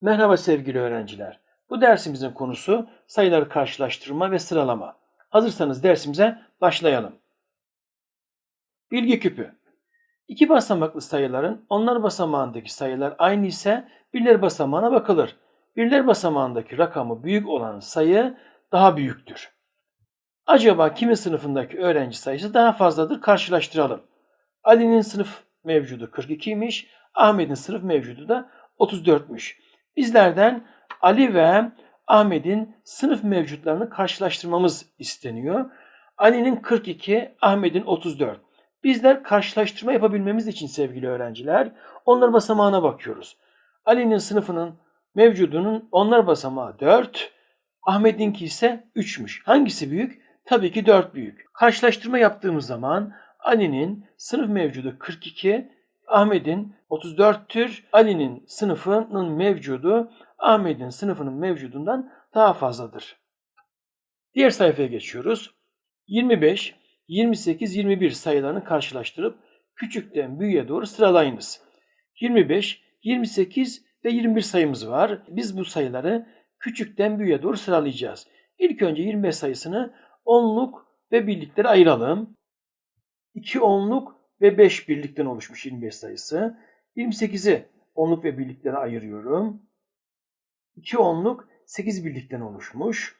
Merhaba sevgili öğrenciler. Bu dersimizin konusu sayıları karşılaştırma ve sıralama. Hazırsanız dersimize başlayalım. Bilgi küpü. İki basamaklı sayıların onlar basamağındaki sayılar aynı ise birler basamağına bakılır. Birler basamağındaki rakamı büyük olan sayı daha büyüktür. Acaba kimin sınıfındaki öğrenci sayısı daha fazladır karşılaştıralım. Ali'nin sınıf mevcudu 42'ymiş, Ahmet'in sınıf mevcudu da 34'müş. Bizlerden Ali ve Ahmet'in sınıf mevcutlarını karşılaştırmamız isteniyor. Ali'nin 42, Ahmet'in 34. Bizler karşılaştırma yapabilmemiz için sevgili öğrenciler onlar basamağına bakıyoruz. Ali'nin sınıfının mevcudunun onlar basamağı 4, Ahmet'inki ise 3'müş. Hangisi büyük? Tabii ki 4 büyük. Karşılaştırma yaptığımız zaman Ali'nin sınıf mevcudu 42, Ahmet'in 34'tür. Ali'nin sınıfının mevcudu Ahmet'in sınıfının mevcudundan daha fazladır. Diğer sayfaya geçiyoruz. 25, 28, 21 sayılarını karşılaştırıp küçükten büyüğe doğru sıralayınız. 25, 28 ve 21 sayımız var. Biz bu sayıları küçükten büyüğe doğru sıralayacağız. İlk önce 25 sayısını onluk ve birliklere ayıralım. 2 onluk ve 5 birlikten oluşmuş 25 sayısı. 28'i onluk ve birliklere ayırıyorum. 2 onluk 8 birlikten oluşmuş.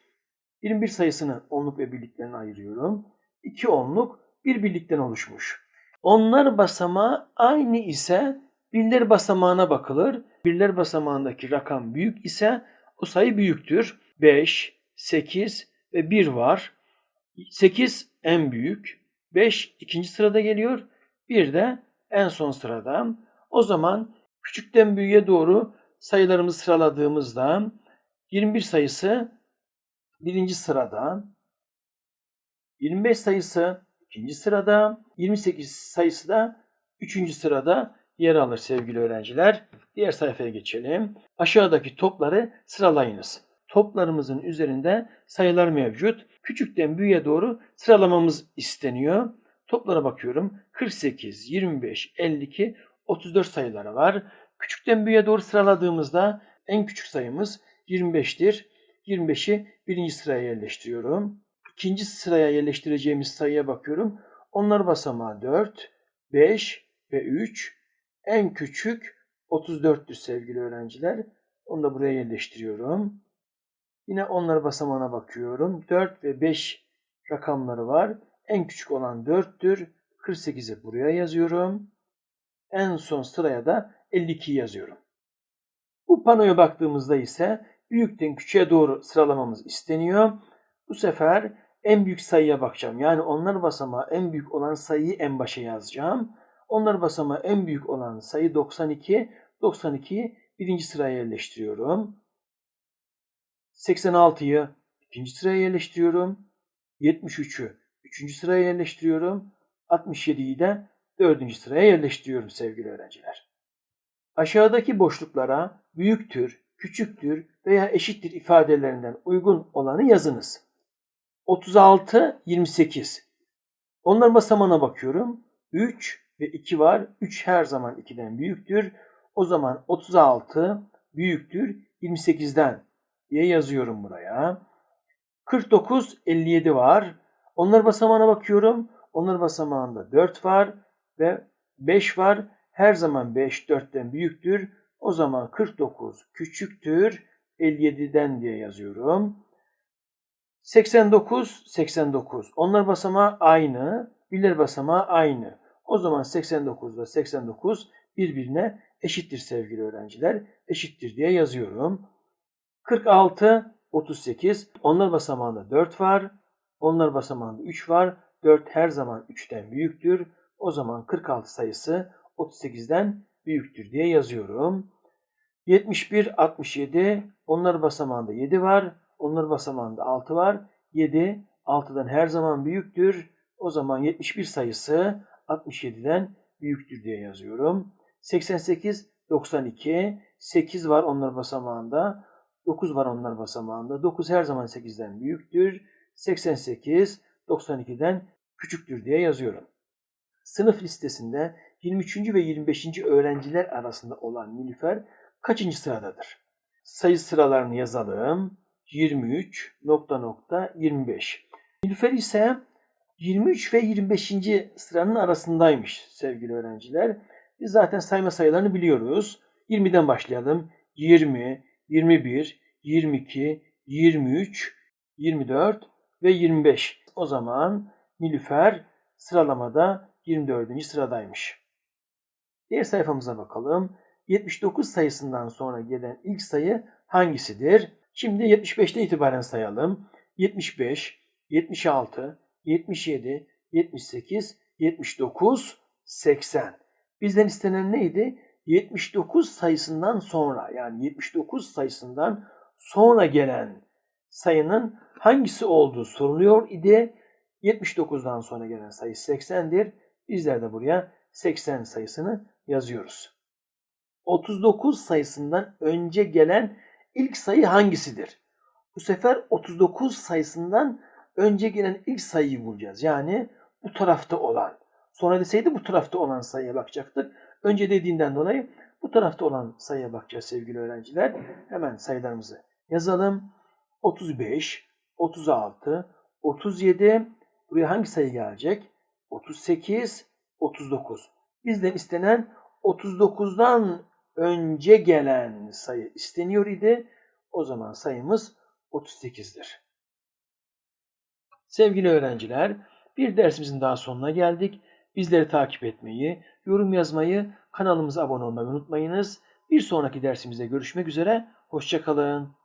21 sayısını onluk ve birliklerine ayırıyorum. 2 onluk 1 birlikten oluşmuş. Onlar basamağı aynı ise birler basamağına bakılır. Birler basamağındaki rakam büyük ise o sayı büyüktür. 5, 8 ve 1 var. 8 en büyük. 5 ikinci sırada geliyor. 1 de en son sırada. O zaman küçükten büyüğe doğru sayılarımızı sıraladığımızda 21 sayısı birinci sırada, 25 sayısı ikinci sırada, 28 sayısı da üçüncü sırada yer alır sevgili öğrenciler. Diğer sayfaya geçelim. Aşağıdaki topları sıralayınız. Toplarımızın üzerinde sayılar mevcut. Küçükten büyüğe doğru sıralamamız isteniyor. Toplara bakıyorum. 48, 25, 52, 34 sayıları var. Küçükten büyüğe doğru sıraladığımızda en küçük sayımız 25'tir. 25'i birinci sıraya yerleştiriyorum. İkinci sıraya yerleştireceğimiz sayıya bakıyorum. Onlar basamağı 4, 5 ve 3. En küçük 34'tür sevgili öğrenciler. Onu da buraya yerleştiriyorum. Yine onlar basamağına bakıyorum. 4 ve 5 rakamları var. En küçük olan 4'tür. 48'i buraya yazıyorum. En son sıraya da 52 yazıyorum. Bu panoya baktığımızda ise büyükten küçüğe doğru sıralamamız isteniyor. Bu sefer en büyük sayıya bakacağım. Yani onlar basamağı en büyük olan sayıyı en başa yazacağım. Onlar basamağı en büyük olan sayı 92. 92'yi birinci sıraya yerleştiriyorum. 86'yı ikinci sıraya yerleştiriyorum. 73'ü üçüncü sıraya yerleştiriyorum. 67'yi de dördüncü sıraya yerleştiriyorum sevgili öğrenciler. Aşağıdaki boşluklara büyüktür, küçüktür veya eşittir ifadelerinden uygun olanı yazınız. 36, 28. Onlar basamağına bakıyorum. 3 ve 2 var. 3 her zaman 2'den büyüktür. O zaman 36 büyüktür 28'den diye yazıyorum buraya. 49, 57 var. Onlar basamağına bakıyorum. Onlar basamağında 4 var ve 5 var. Her zaman 5 4'ten büyüktür. O zaman 49 küçüktür 57'den diye yazıyorum. 89 89. Onlar basamağı aynı. Birler basamağı aynı. O zaman 89 ile 89 birbirine eşittir sevgili öğrenciler. Eşittir diye yazıyorum. 46 38. Onlar basamağında 4 var. Onlar basamağında 3 var. 4 her zaman 3'ten büyüktür. O zaman 46 sayısı 38'den büyüktür diye yazıyorum. 71, 67, onlar basamağında 7 var. Onlar basamağında 6 var. 7, 6'dan her zaman büyüktür. O zaman 71 sayısı 67'den büyüktür diye yazıyorum. 88, 92, 8 var onlar basamağında. 9 var onlar basamağında. 9 her zaman 8'den büyüktür. 88, 92'den küçüktür diye yazıyorum. Sınıf listesinde 23. ve 25. öğrenciler arasında olan Nilüfer kaçıncı sıradadır? sayı sıralarını yazalım. 23 nokta nokta 25. Nilüfer ise 23 ve 25. sıranın arasındaymış sevgili öğrenciler. Biz zaten sayma sayılarını biliyoruz. 20'den başlayalım. 20, 21, 22, 23, 24 ve 25. O zaman Nilüfer sıralamada 24. sıradaymış. Diğer sayfamıza bakalım. 79 sayısından sonra gelen ilk sayı hangisidir? Şimdi 75'ten itibaren sayalım. 75, 76, 77, 78, 79, 80. Bizden istenen neydi? 79 sayısından sonra yani 79 sayısından sonra gelen sayının hangisi olduğu soruluyor idi. 79'dan sonra gelen sayı 80'dir. Bizler de buraya 80 sayısını yazıyoruz. 39 sayısından önce gelen ilk sayı hangisidir? Bu sefer 39 sayısından önce gelen ilk sayıyı bulacağız. Yani bu tarafta olan. Sonra deseydi bu tarafta olan sayıya bakacaktık. Önce dediğinden dolayı bu tarafta olan sayıya bakacağız sevgili öğrenciler. Hemen sayılarımızı yazalım. 35, 36, 37. Buraya hangi sayı gelecek? 38, 39. Bizden istenen 39'dan önce gelen sayı isteniyor idi. O zaman sayımız 38'dir. Sevgili öğrenciler, bir dersimizin daha sonuna geldik. Bizleri takip etmeyi, yorum yazmayı, kanalımıza abone olmayı unutmayınız. Bir sonraki dersimizde görüşmek üzere. Hoşçakalın.